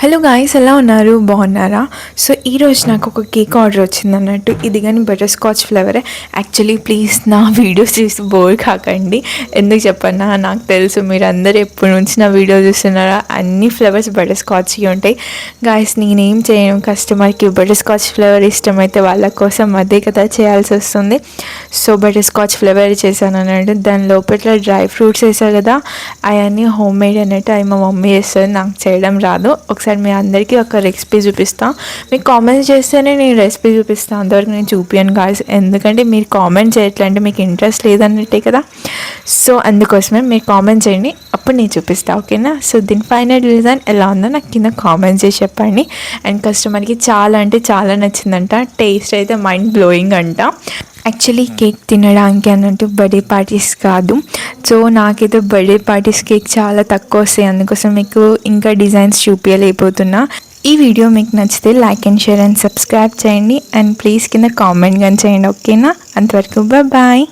Hello guys ఎలా ఉన్నారు? బాగున్నారా? సో ఈరోజు నాకు ఒక కేక్ ఆర్డర్ వచ్చింది అన్నట్టు. ఇది కానీ బటర్ స్కాచ్ ఫ్లేవరే యాక్చువల్లీ ప్లీజ్ నా వీడియోస్ చూసి బోర్ కాకండి. ఎందుకు చెప్పన్నా? నాకు తెలుసు మీరు అందరూ ఎప్పటి నుంచి నా వీడియో చూస్తున్నారా? అన్ని ఫ్లేవర్స్ బటర్ స్కాచ్ ఉంటాయి. గాయస్ నేనేం చేయను? కస్టమర్కి బటర్ స్కాచ్ ఫ్లేవర్ ఇష్టమైతే వాళ్ళ కోసం అదే కదా చేయాల్సి వస్తుంది. సో బటర్ స్కాచ్ ఫ్లేవర్ చేశాను అన్నట్టు. దాని లోపల డ్రై ఫ్రూట్స్ వేసారు కదా. అవన్నీ హోమ్ మేడ్ అన్నట్టు అవి మా మమ్మీ చేస్తుంది. నాకు చేయడం రాదు. ఒకసారి మీ అందరికీ ఒక రెసిపీ చూపిస్తాను మీకు కామెంట్స్ చేస్తేనే నేను రెసిపీ చూపిస్తాను అంతవరకు నేను చూపించను గాయస్ ఎందుకంటే మీరు కామెంట్ చేయట్లంటే మీకు ఇంట్రెస్ట్ లేదన్నట్టే కదా. సో అందుకోసమే మీరు కామెంట్ చేయండి. అప్పుడు నేను చూపిస్తాను ఓకేనా? సో దీని ఫైనల్ డిజైన్ ఎలా ఉందో నాకు కింద కామెంట్స్ చేసి చెప్పండి. అండ్ కస్టమర్కి చాలా అంటే చాలా నచ్చిందంట. టేస్ట్ అయితే మైండ్ బ్లోయింగ్ అంట. యాక్చువల్లీ కేక్ తినడానికి అన్నట్టు బర్త్డే పార్టీస్ కాదు. సో నాకైతే బర్త్డే పార్టీస్ కేక్ చాలా తక్కువ వస్తాయి. అందుకోసం మీకు ఇంకా డిజైన్స్ చూపించలేకపోతున్నా ఈ వీడియో మీకు నచ్చితే like and share and subscribe చేయండి. అండ్ ప్లీజ్ కింద కామెంట్ కానీ చేయండి ఓకేనా అంతవరకు బాయ్